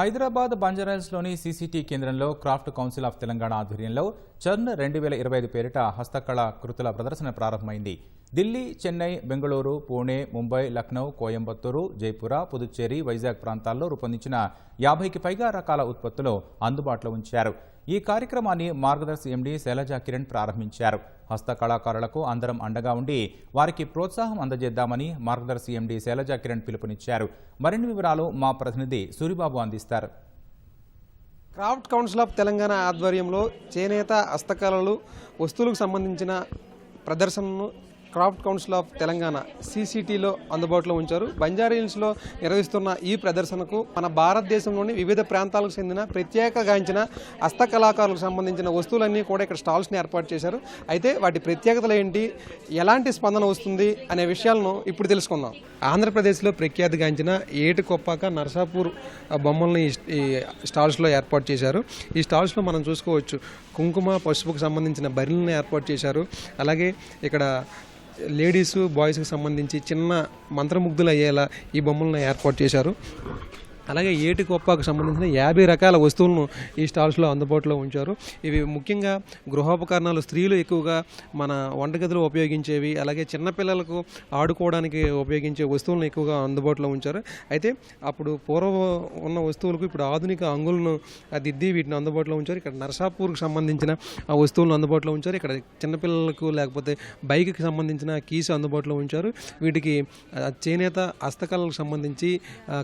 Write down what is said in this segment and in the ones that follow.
హైదరాబాద్ బంజారాహిల్స్లోని సీసీటీ కేంద్రంలో craft council of Telangana ఆధ్వర్యంలో churn రెండు వేల ఇరవై ఐదు పేరిట హస్తకళ కృతుల ప్రదర్శన ప్రారంభమైంది. ఢిల్లీ చెన్నై బెంగళూరు పూణే ముంబై లక్నౌ కోయంబత్తూరు జైపుర పుదుచ్చేరి వైజాగ్ ప్రాంతాల్లో రూపొందించిన యాభైకి పైగా రకాల ఉత్పత్తులు అందుబాటులో ఉంచారు. ఈ కార్యక్రమాన్ని మార్గదర్శి ఎండీ శైలజా కిరణ్ ప్రారంభించారు. హస్తకళాకారులకు అందరం అండగా ఉండి వారికి ప్రోత్సాహం అందజేద్దామని మార్గదర్శి ఎండీ శైలజా కిరణ్ పిలుపునిచ్చారు. మరిన్ని వివరాలు మా ప్రతినిధి సూరిబాబు అందిస్తారు. క్రాఫ్ట్ కౌన్సిల్ ఆఫ్ తెలంగాణ ఆధ్వర్యంలో చేనేత హస్తకళలు వస్తువులకు సంబంధించిన ప్రదర్శనను క్రాఫ్ట్ కౌన్సిల్ ఆఫ్ తెలంగాణ సీసీటీలో అందుబాటులో ఉంచారు. బంజారా హిల్స్లో నిర్వహిస్తున్న ఈ ప్రదర్శనకు మన భారతదేశంలోని వివిధ ప్రాంతాలకు చెందిన ప్రత్యేక గాంచిన హస్తకళాకారులకు సంబంధించిన వస్తువులన్నీ కూడా ఇక్కడ స్టాల్స్ని ఏర్పాటు చేశారు. అయితే వాటి ప్రత్యేకతలు ఏంటి ఎలాంటి స్పందన వస్తుంది అనే విషయాలను ఇప్పుడు తెలుసుకుందాం. ఆంధ్రప్రదేశ్లో ప్రఖ్యాతిగాంచిన ఏటి కొప్పాక నర్సాపూర్ బొమ్మల్ని ఈ స్టాల్స్లో ఏర్పాటు చేశారు. ఈ స్టాల్స్లో మనం చూసుకోవచ్చు కుంకుమ పసుపుకు సంబంధించిన బరిలను ఏర్పాటు చేశారు. అలాగే ఇక్కడ లేడీస్ బాయ్స్కి సంబంధించి చిన్న మంత్రముగ్ధులు అయ్యేలా ఈ బొమ్మలను ఏర్పాటు చేశారు. అలాగే ఏటి కొప్పాకు సంబంధించిన యాభై రకాల వస్తువులను ఈ స్టాల్స్లో అందుబాటులో ఉంచారు. ఇవి ముఖ్యంగా గృహోపకరణాలు స్త్రీలు ఎక్కువగా మన వంటగదిలో ఉపయోగించేవి అలాగే చిన్నపిల్లలకు ఆడుకోవడానికి ఉపయోగించే వస్తువులను ఎక్కువగా అందుబాటులో ఉంచారు. అయితే అప్పుడు పూర్వం ఉన్న వస్తువులకు ఇప్పుడు ఆధునిక అంగులను దిద్ది వీటిని అందుబాటులో ఉంచారు. ఇక్కడ నర్సాపూర్కి సంబంధించిన ఆ వస్తువులను అందుబాటులో ఉంచారు. ఇక్కడ చిన్నపిల్లలకు లేకపోతే బైక్కి సంబంధించిన కీస్ అందుబాటులో ఉంచారు. వీటికి చేనేత హస్తకళలకు సంబంధించి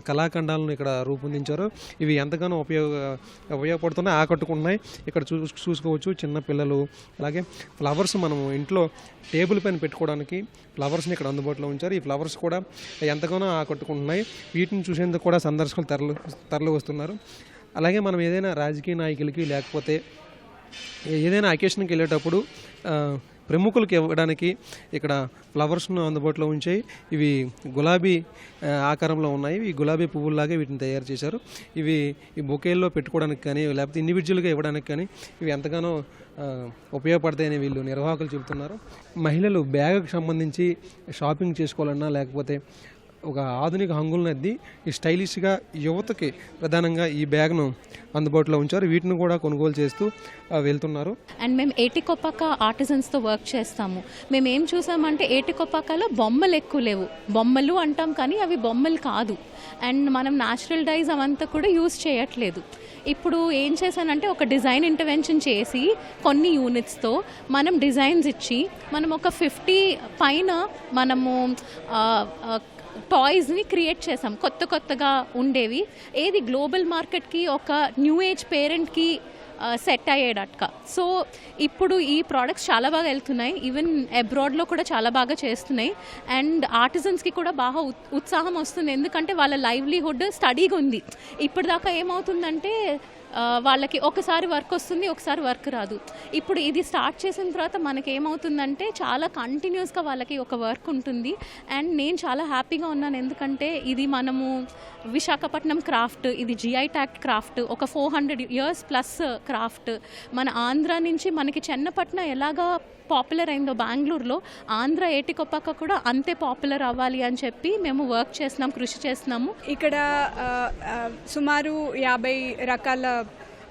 కళాఖండాలను ఇక్కడ రూపొందించారు. ఇవి ఎంతగానో ఉపయోగ ఉపయోగపడుతున్నాయి ఆకట్టుకుంటున్నాయి. ఇక్కడ చూ చూసుకోవచ్చు చిన్న పిల్లలు. అలాగే ఫ్లవర్స్ మనం ఇంట్లో టేబుల్ పైన పెట్టుకోవడానికి ఫ్లవర్స్ని ఇక్కడ అందుబాటులో ఉంచారు. ఈ ఫ్లవర్స్ కూడా ఎంతగానో ఆకట్టుకుంటున్నాయి. వీటిని చూసేందుకు కూడా సందర్శకులు తరలి తరలి వస్తున్నారు. అలాగే మనం ఏదైనా రాజకీయ నాయకులకి లేకపోతే ఏదైనా అకేషన్కి వెళ్ళేటప్పుడు ప్రముఖులకు ఇవ్వడానికి ఇక్కడ ఫ్లవర్స్ను అందుబాటులో ఉంచాయి. ఇవి గులాబీ ఆకారంలో ఉన్నాయి. ఈ గులాబీ పువ్వుల్లాగే వీటిని తయారు చేశారు. ఇవి ఈ బొకేల్లో పెట్టుకోవడానికి కానీ లేకపోతే ఇండివిజువల్గా ఇవ్వడానికి కానీ ఇవి ఎంతగానో ఉపయోగపడతాయని వీళ్ళు నిర్వాహకులు చెబుతున్నారు. మహిళలు బ్యాగ్కి సంబంధించి షాపింగ్ చేసుకోవాలన్నా లేకపోతే ఒక ఆధునిక హంగులను అద్ది ఈ స్టైలిష్గా యువతకి ప్రధానంగా ఈ బ్యాగ్ను అందుబాటులో ఉంచారు. వీటిని కూడా కొనుగోలు చేస్తూ వెళ్తున్నారు. అండ్ మేము ఏటికొప్పాక ఆర్టిజన్స్తో వర్క్ చేస్తాము. మేము ఏం చూసామంటే ఏటికొప్పాకలో బొమ్మలు ఎక్కువ లేవు. బొమ్మలు అంటాం కానీ అవి బొమ్మలు కాదు. అండ్ మనం న్యాచురల్ డైజ్ అవంతా కూడా యూస్ చేయట్లేదు. ఇప్పుడు ఏం చేశానంటే ఒక డిజైన్ ఇంటర్వెన్షన్ చేసి కొన్ని యూనిట్స్తో మనం డిజైన్స్ ఇచ్చి మనం ఒక ఫిఫ్టీ పైన మనము టాయ్స్ని క్రియేట్ చేసాం కొత్త కొత్తగా ఉండేవి. ఏది గ్లోబల్ మార్కెట్కి ఒక న్యూ ఏజ్ పేరెంట్కి సెట్ అయ్యేటట్టుగా. సో ఇప్పుడు ఈ ప్రోడక్ట్స్ చాలా బాగా వెళ్తున్నాయి. ఈవెన్ అబ్రాడ్లో కూడా చాలా బాగా చేస్తున్నాయి. అండ్ ఆర్టిజన్స్కి కూడా బాగా ఉత్- ఉత్సాహం వస్తుంది. ఎందుకంటే వాళ్ళ లైవ్లీహుడ్ స్టడీగా ఉంది. ఇప్పటిదాకా ఏమవుతుందంటే వాళ్ళకి ఒకసారి వర్క్ వస్తుంది ఒకసారి వర్క్ రాదు. ఇప్పుడు ఇది స్టార్ట్ చేసిన తర్వాత మనకి ఏమవుతుందంటే చాలా కంటిన్యూస్గా వాళ్ళకి ఒక వర్క్ ఉంటుంది. అండ్ నేను చాలా హ్యాపీగా ఉన్నాను. ఎందుకంటే ఇది మనము విశాఖపట్నం క్రాఫ్ట్ ఇది జిఐ ట్యాక్ట్ క్రాఫ్ట్ ఒక four hundred years plus craft. మన ఆంధ్ర నుంచి మనకి చెన్నపట్నం ఎలాగా పాపులర్ అయిందో బెంగళూరులో ఆంధ్ర ఏటికొప్పాక కూడా అంతే పాపులర్ అవ్వాలి అని చెప్పి మేము వర్క్ చేస్తున్నాం కృషి చేస్తున్నాము. ఇక్కడ సుమారు యాభై రకాల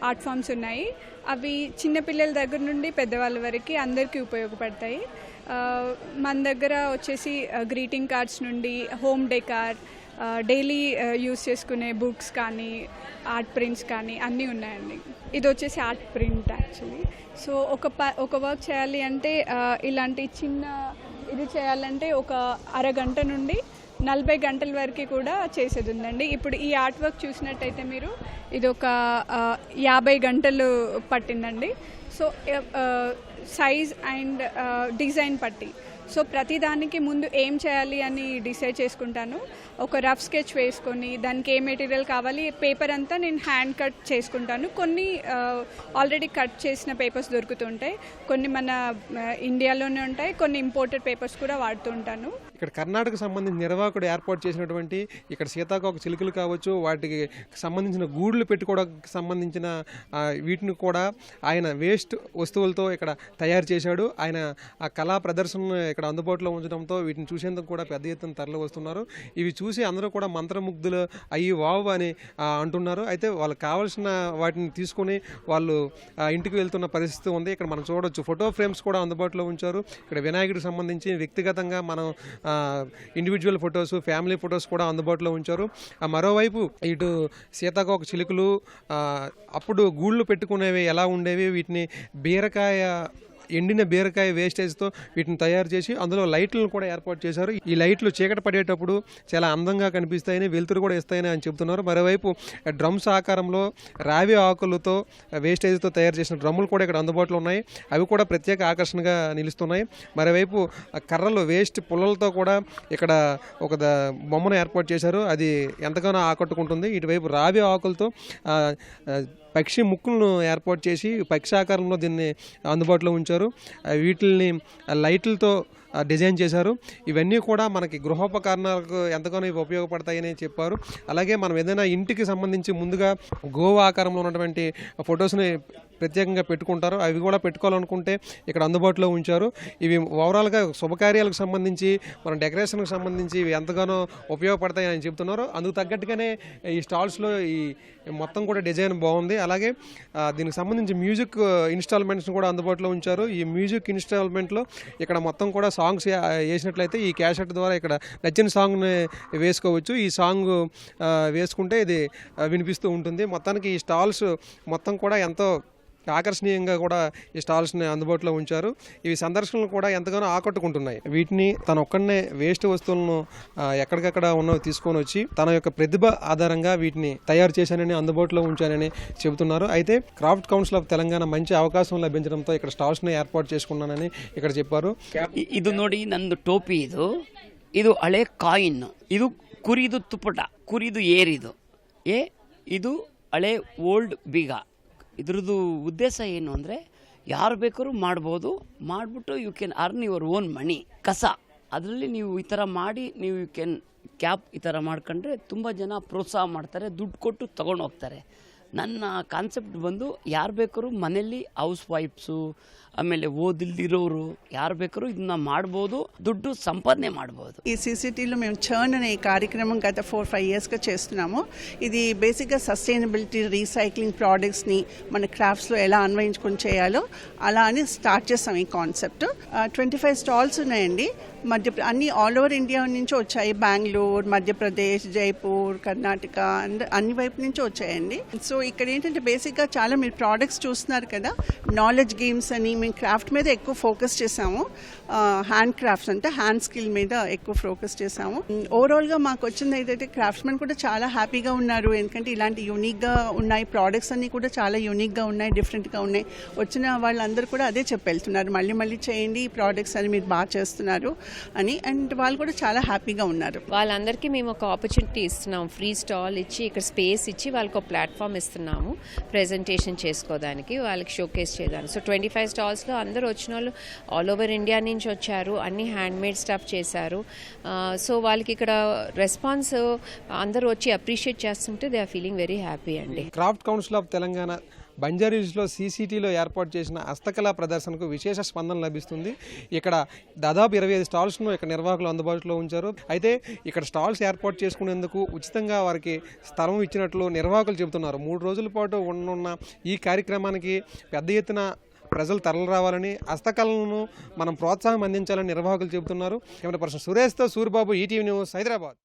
ఆర్ట్ ఫామ్స్ ఉన్నాయి. అవి చిన్నపిల్లల దగ్గర నుండి పెద్దవాళ్ళ వరకు అందరికీ ఉపయోగపడతాయి. మన దగ్గర వచ్చేసి గ్రీటింగ్ కార్డ్స్ నుండి హోమ్ డెకార్ డైలీ యూస్ చేసుకునే బుక్స్ కానీ ఆర్ట్ ప్రింట్స్ కానీ అన్నీ ఉన్నాయండి. ఇది వచ్చేసి ఆర్ట్ ప్రింట్ యాక్చువల్లీ సో ఒక ప ఒక వర్క్ చేయాలి అంటే ఇలాంటి చిన్న ఇది చేయాలంటే ఒక అరగంట నుండి నలభై గంటల వరకు కూడా చేసేది ఉందండి. ఇప్పుడు ఈ ఆర్ట్ వర్క్ చూసినట్టయితే మీరు ఇది ఒక యాభై గంటలు పట్టిందండి. సో సైజ్ అండ్ డిజైన్ పట్టి. సో ప్రతిదానికి ముందు ఏం చేయాలి అని డిసైడ్ చేసుకుంటాను. ఒక రఫ్ స్కెచ్ వేసుకొని దానికి ఏ మెటీరియల్ కావాలి పేపర్ అంతా నేను హ్యాండ్ కట్ చేసుకుంటాను. కొన్ని ఆల్రెడీ కట్ చేసిన పేపర్స్ దొరుకుతుంటాయి. కొన్ని మన ఇండియాలోనే ఉంటాయి. కొన్ని ఇంపోర్టెడ్ పేపర్స్ కూడా వాడుతూ ఉంటాను. ఇక్కడ కర్ణాటక సంబంధించిన నిర్వాహకుడు ఏర్పాటు చేసినటువంటి ఇక్కడ సీతాకోక చిలుకలు కావచ్చు వాటికి సంబంధించిన గూడులు పెట్టుకోవడానికి సంబంధించిన వీటిని కూడా ఆయన వేస్ట్ వస్తువులతో ఇక్కడ తయారు చేశాడు. ఆయన ఆ కళా ప్రదర్శనను ఇక్కడ అందుబాటులో ఉంచడంతో వీటిని చూసేందుకు కూడా పెద్ద ఎత్తున తరలి వస్తున్నారు. ఇవి చూసి అందరూ కూడా మంత్రముగ్ధులు అయ్యి వావ్ అని అంటున్నారు. అయితే వాళ్ళకి కావాల్సిన వాటిని తీసుకొని వాళ్ళు ఇంటికి వెళ్తున్న పరిస్థితి ఉంది. ఇక్కడ మనం చూడొచ్చు ఫోటో ఫ్రేమ్స్ కూడా అందుబాటులో ఉంచారు. ఇక్కడ వినాయకుడికి సంబంధించి వ్యక్తిగతంగా మనం ఇండివిజువల్ ఫొటోస్ ఫ్యామిలీ ఫొటోస్ కూడా అందుబాటులో ఉంచారు. మరోవైపు ఇటు సీతాకోక చిలుకలు అప్పుడు గూళ్ళు పెట్టుకునేవి ఎలా ఉండేవి? వీటిని బీరకాయ ఎండిన బీరకాయ వేస్టేజ్తో వీటిని తయారు చేసి అందులో లైట్లను కూడా ఏర్పాటు చేశారు. ఈ లైట్లు చీకట పడేటప్పుడు చాలా అందంగా కనిపిస్తాయని వెలుతురు కూడా ఇస్తాయని అని చెబుతున్నారు. మరోవైపు డ్రమ్స్ ఆకారంలో రావి ఆకులతో వేస్టేజ్తో తయారు చేసిన డ్రమ్ములు కూడా ఇక్కడ అందుబాటులో ఉన్నాయి. అవి కూడా ప్రత్యేక ఆకర్షణగా నిలుస్తున్నాయి. మరోవైపు కర్రలు వేస్ట్ పుల్లలతో కూడా ఇక్కడ ఒక బొమ్మను ఏర్పాటు చేశారు. అది ఎంతగానో ఆకట్టుకుంటుంది. ఇటువైపు రావి ఆకులతో పక్షి ముక్కులను ఏర్పాటు చేసి పక్షి ఆకారంలో దీన్ని అందుబాటులో ఉంచారు. వీటిల్ని లైట్లతో డిజైన్ చేశారు. ఇవన్నీ కూడా మనకి గృహోపకరణాలకు ఎంతగానో ఇవి ఉపయోగపడతాయని చెప్పారు. అలాగే మనం ఏదైనా ఇంటికి సంబంధించి ముందుగా గోవా ఆకారంలో ఉన్నటువంటి ఫొటోస్ని ప్రత్యేకంగా పెట్టుకుంటారు. అవి కూడా పెట్టుకోవాలనుకుంటే ఇక్కడ అందుబాటులో ఉంచారు. ఇవి ఓవరాల్గా శుభకార్యాలకు సంబంధించి మన డెకరేషన్కి సంబంధించి ఇవి ఎంతగానో ఉపయోగపడతాయని అని చెప్తున్నారు. అందుకు తగ్గట్టుగానే ఈ స్టాల్స్లో ఈ మొత్తం కూడా డిజైన్ బాగుంది. అలాగే దీనికి సంబంధించి మ్యూజిక్ ఇన్స్టాల్మెంట్స్ కూడా అందుబాటులో ఉంచారు. ఈ మ్యూజిక్ ఇన్స్టాల్మెంట్లో ఇక్కడ మొత్తం కూడా సాంగ్స్ వేసినట్లయితే ఈ క్యాసెట్ ద్వారా ఇక్కడ నచ్చిన సాంగ్ని వేసుకోవచ్చు. ఈ సాంగ్ వేసుకుంటే ఇది వినిపిస్తూ ఉంటుంది. మొత్తానికి ఈ స్టాల్స్ మొత్తం కూడా ఎంతో ఆకర్షణీయంగా కూడా ఈ స్టాల్స్ని అందుబాటులో ఉంచారు ఇవి సందర్శనలు కూడా ఎంతగానో ఆకట్టుకుంటున్నాయి వీటిని తన ఒక్కడనే వేస్ట్ వస్తువులను ఆ, ఎక్కడికక్కడ ఉన్నవి తీసుకొని వచ్చి తన యొక్క ప్రతిభ ఆధారంగా వీటిని తయారు చేశానని అందుబాటులో ఉంచానని చెబుతున్నారు అయితే క్రాఫ్ట్ కౌన్సిల్ ఆఫ్ తెలంగాణ మంచి అవకాశం లభించడంతో ఇక్కడ స్టాల్స్ని ఏర్పాటు చేసుకున్నానని ఇక్కడ చెప్పారు ಇ- ಇದು ನೋಡಿ ನಂದು ಟೋಪಿ ಇದು ಇದು ಹಳೆ ಕಾಯಿನ್ ಇದು ಕುರಿದು ತುಪ್ಪಟ ಕುರಿದು ಏರಿದು ಏ ಇದು ಹಳೆ ಓಲ್ಡ್ ಬೀಗ ಇದ್ರದ್ದು ಉದ್ದೇಶ ಏನು ಅಂದರೆ, ಯಾರು ಬೇಕಾದ್ರೂ ಮಾಡ್ಬೋದು. ಮಾಡಿಬಿಟ್ಟು you can earn your own money ಕಸ. ಅದರಲ್ಲಿ ನೀವು ಈ ಥರ ಮಾಡಿ, ನೀವು ಯು ಕ್ಯಾನ್ ಕ್ಯಾಪ್ ಈ ಥರ ಮಾಡ್ಕೊಂಡ್ರೆ ತುಂಬ ಜನ ಪ್ರೋತ್ಸಾಹ ಮಾಡ್ತಾರೆ, ದುಡ್ಡು ಕೊಟ್ಟು ತಗೊಂಡು ಹೋಗ್ತಾರೆ. ನನ್ನ ಕಾನ್ಸೆಪ್ಟ್ ಬಂದು ಯಾರು ಬೇಕಾದ್ರೂ ಮನೆಯಲ್ಲಿ ಹೌಸ್ ವೈಫ್ಸು ಆಮೇಲೆ ಓದಿಲ್ದಿರೋರು ಯಾರು ಬೇಕಾದ್ರೂ ಇದನ್ನ ಮಾಡ್ಬೋದು ದುಡ್ಡು ಸಂಪಾದನೆ ಮಾಡ್ಬೋದು ఈ సీసీటీలో మేము చర్న్ అనే ఈ కార్యక్రమం గత ఫోర్ ఫైవ్ ఇయర్స్గా చేస్తున్నాము ఇది బేసిక్గా సస్టైనబిలిటీ రీసైక్లింగ్ ప్రోడక్ట్స్ని మన క్రాఫ్ట్స్లో ఎలా అన్వయించుకొని చేయాలో అలా అని స్టార్ట్ చేస్తాం ఈ కాన్సెప్ట్ ట్వంటీ ఫైవ్ స్టాల్స్ ఉన్నాయండి మధ్య అన్ని ఆల్ ఓవర్ ఇండియా నుంచి వచ్చాయి బెంగళూరు మధ్యప్రదేశ్ జైపూర్ కర్ణాటక అండ్ అన్ని వైపు నుంచి వచ్చాయండి సో ఇక్కడ ఏంటంటే బేసిక్గా చాలా మీరు ప్రోడక్ట్స్ చూస్తున్నారు కదా నాలెడ్జ్ గేమ్స్ అని మేము క్రాఫ్ట్ మీద ఎక్కువ ఫోకస్ చేసాము హ్యాండ్ క్రాఫ్ట్స్ అంటే హ్యాండ్ స్కిల్ మీద ఎక్కువ ఫోకస్ చేసాము ఓవరాల్గా మాకు వచ్చింది ఏదైతే క్రాఫ్ట్స్మెన్ కూడా చాలా హ్యాపీగా ఉన్నారు. ఎందుకంటే ఇలాంటి యూనిక్గా ఉన్నాయి ప్రోడక్ట్స్ అన్నీ కూడా చాలా యూనిక్గా ఉన్నాయి డిఫరెంట్గా ఉన్నాయి. వచ్చిన వాళ్ళందరూ కూడా అదే చెప్పెళ్తున్నారు మళ్ళీ మళ్ళీ చేయండి ఈ ప్రోడక్ట్స్ అని మీరు బాగా చేస్తున్నారు అని. అండ్ వాళ్ళు కూడా చాలా హ్యాపీగా ఉన్నారు. వాళ్ళందరికీ మేము ఒక ఆపర్చునిటీ ఇస్తున్నాం. ఫ్రీ స్టాల్ ఇచ్చి ఇక్కడ స్పేస్ ఇచ్చి వాళ్ళకి ఒక ప్లాట్ఫామ్ చేస్తున్నాము ప్రెజెంటేషన్ చేసుకోవడానికి వాళ్ళకి షోకేస్ చేయడానికి. సో ట్వంటీ ఫైవ్ స్టాల్స్లో అందరూ వచ్చిన వాళ్ళు ఆల్ ఓవర్ ఇండియా నుంచి వచ్చారు అన్ని హ్యాండ్మేడ్ స్టఫ్ చేశారు. Uh, సో వాళ్ళకి ఇక్కడ రెస్పాన్స్ uh, అందరూ వచ్చి అప్రిషియేట్ చేస్తుంటే they are feeling very happy అండి. క్రాఫ్ట్ కౌన్సిల్ ఆఫ్ తెలంగాణ బంజారీస్లో సీసీటీలో ఏర్పాటు చేసిన హస్తకళా ప్రదర్శనకు విశేష స్పందన లభిస్తుంది. ఇక్కడ దాదాపు ఇరవై ఐదు స్టాల్స్ను ఇక్కడ నిర్వాహకులు అందుబాటులో ఉంచారు. అయితే ఇక్కడ స్టాల్స్ ఏర్పాటు చేసుకునేందుకు ఉచితంగా వారికి స్థలం ఇచ్చినట్లు నిర్వాహకులు చెబుతున్నారు. మూడు రోజుల పాటు ఉండనున్న ఈ కార్యక్రమానికి పెద్ద ఎత్తున ప్రజలు తరలి రావాలని హస్తకళలను మనం ప్రోత్సాహం అందించాలని నిర్వాహకులు చెబుతున్నారు. కెమెరా పర్సన్ సురేష్తో సూర్యబాబు ఈటీవీ న్యూస్ హైదరాబాద్.